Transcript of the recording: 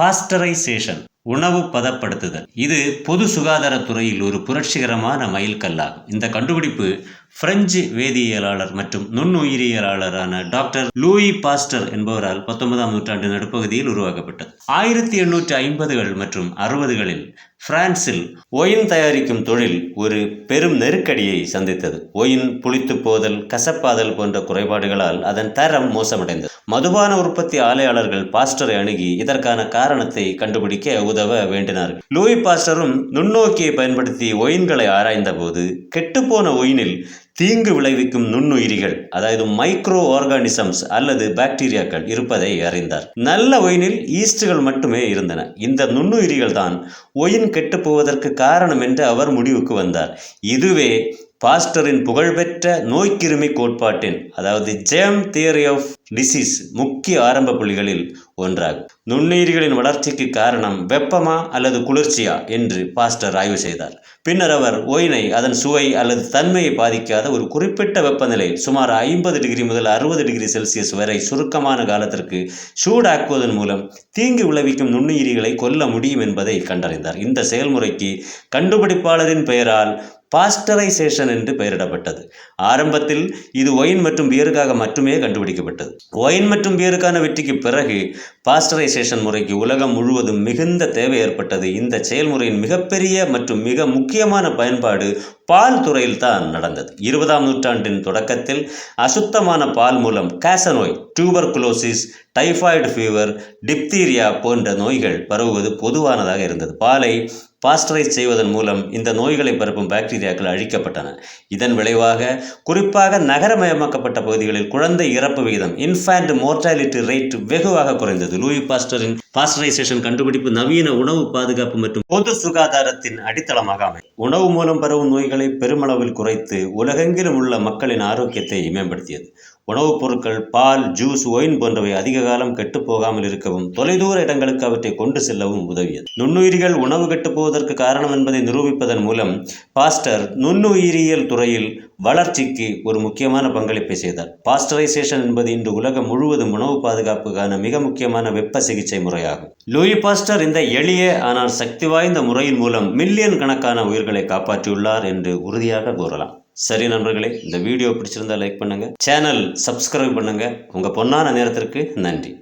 Pasteurisation உணவு பதப்படுத்துதல். இது பொது சுகாதாரத்துறையில் ஒரு புரட்சிகரமான மைல்கல்லாகும். இந்த கண்டுபிடிப்பு பிரெஞ்சு வேதியியலாளர் மற்றும் நுண்ணுயிரியலாளரான டாக்டர் லூயி பாஸ்டர் என்பவரால் பத்தொன்பதாம் நூற்றாண்டு நடுப்பகுதியில் உருவாக்கப்பட்டது. ஆயிரத்தி எண்ணூற்றி ஐம்பதுகள் மற்றும் அறுபதுகளில் பிரான்சில் ஒயின் தயாரிக்கும் தொழில் ஒரு பெரும் நெருக்கடியை சந்தித்தது. ஒயின் புளித்து போதல் கசப்பாதல் போன்ற குறைபாடுகளால் அதன் தரம் மோசமடைந்தது. மதுபான உற்பத்தி ஆலையாளர்கள் பாஸ்டரை அணுகி இதற்கான காரணத்தை கண்டுபிடிக்க உதவ வேண்டினார்கள். லூயி பாஸ்டரும் நுண்ணோக்கியை பயன்படுத்தி ஒயின்களை ஆராய்ந்தபோது கெட்டுப்போன ஒயினில் தீங்கு விளைவிக்கும் நுண்ணுயிரிகள் அதாவது மைக்ரோ ஆர்கானிசம்ஸ் அல்லது பாக்டீரியாக்கள் இருப்பதை அறிந்தார். நல்ல ஒயினில் ஈஸ்டுகள் மட்டுமே இருந்தன. இந்த நுண்ணுயிரிகள் தான் ஒயின் கெட்டுப்போவதற்கு காரணம் என்று அவர் முடிவுக்கு வந்தார். இதுவே பாஸ்டரின் புகழ்பெற்ற நோய்க்கிருமி கோட்பாட்டின் அதாவது ஜேம் தியரி ஆஃப் டிசீஸ் முக்கிய ஆரம்ப புள்ளிகளில் ஒன்றாகும். நுண்ணுயிரிகளின் வளர்ச்சிக்கு காரணம் வெப்பமா அல்லது குளிர்ச்சியா என்று பாஸ்டர் ஆய்வு செய்தார். பின்னர் அவர் ஒயினை அதன் சுவை அல்லது தன்மையை பாதிக்காத ஒரு குறிப்பிட்ட வெப்பநிலை சுமார் ஐம்பது டிகிரி முதல் அறுபது டிகிரி செல்சியஸ் வரை சுருக்கமான காலத்திற்கு சூடாக்குவதன் மூலம் தீங்கு விளைவிக்கும் நுண்ணுயிரிகளை கொல்ல முடியும் என்பதை கண்டறிந்தார். இந்த செயல்முறைக்கு கண்டுபிடிப்பாளரின் பெயரால் பாஸ்டரைசேஷன் என்று பெயரிடப்பட்டது. ஆரம்பத்தில் இது ஒயின் மற்றும் பியருக்காக மட்டுமே கண்டுபிடிக்கப்பட்டது. ஒயின் மற்றும் பியருக்கான வெற்றிக்கு பிறகு பாஸ்டரைசேஷன் முறைக்கு உலகம் முழுவதும் மிகுந்த தேவை ஏற்பட்டது. இந்த செயல்முறையின் மிகப்பெரிய மற்றும் மிக முக்கியமான பயன்பாடு பால் துறையில் தான் நடந்தது. இருபதாம் நூற்றாண்டின் தொடக்கத்தில் அசுத்தமான பால் மூலம் காசநோய் டியூபர்குலோசிஸ் டைஃபாய்டு ஃபீவர் டிப்தீரியா போன்ற நோய்கள் பரவுவது பொதுவானதாக இருந்தது. பாலை பாஸ்டரைஸ் செய்வதன் மூலம் இந்த நோய்களை பரப்பும் பாக்டீரியாக்கள் அழிக்கப்பட்டன. இதன் விளைவாக குறிப்பாக நகரமயமாக்கப்பட்ட பகுதிகளில் குழந்தை இறப்பு விகிதம் இன்ஃபேண்ட் மோர்டாலிட்டி ரேட் வெகுவாக குறைந்தது. லூயி பாஸ்டரின் பாஸ்டரைசேஷன் கண்டுபிடிப்பு நவீன உணவு பாதுகாப்பு மற்றும் பொது சுகாதாரத்தின் அடித்தளமாக அமை உணவு மூலம் பரவும் நோய்களை பெருமளவில் குறைத்து உலகெங்கிலும் உள்ள மக்களின் ஆரோக்கியத்தை மேம்படுத்தியது. உணவுப் பொருட்கள் பால் ஜூஸ் ஒயின் போன்றவை அதிக காலம் கெட்டுப் போகாமல் இருக்கவும் தொலைதூர இடங்களுக்கு அவற்றை கொண்டு செல்லவும் உதவியது. நுண்ணுயிரிகள் உணவு கெட்டுப்போவதற்கு காரணம் என்பதை நிரூபிப்பதன் மூலம் பாஸ்டர் நுண்ணுயிரியல் துறையில் வளர்ச்சிக்கு ஒரு முக்கியமான பங்களிப்பை செய்தார். பாஸ்டரைசேஷன் என்பது இன்று உலகம் முழுவதும் உணவு பாதுகாப்புக்கான மிக முக்கியமான வெப்ப சிகிச்சை முறை. முறையாகும் லூயி பாஸ்டர் இந்த எளிய ஆனால் சக்தி வாய்ந்த முறையின் மூலம் மில்லியன் கணக்கான உயிர்களை காப்பாற்றியுள்ளார் என்று உறுதியாக கூறலாம். சரி நண்பர்களே இந்த வீடியோ பிடிச்சிருந்தா லைக் பண்ணுங்க. சேனல் சப்ஸ்கிரைப் பண்ணுங்க. உங்க பொன்னான நேரத்திற்கு நன்றி.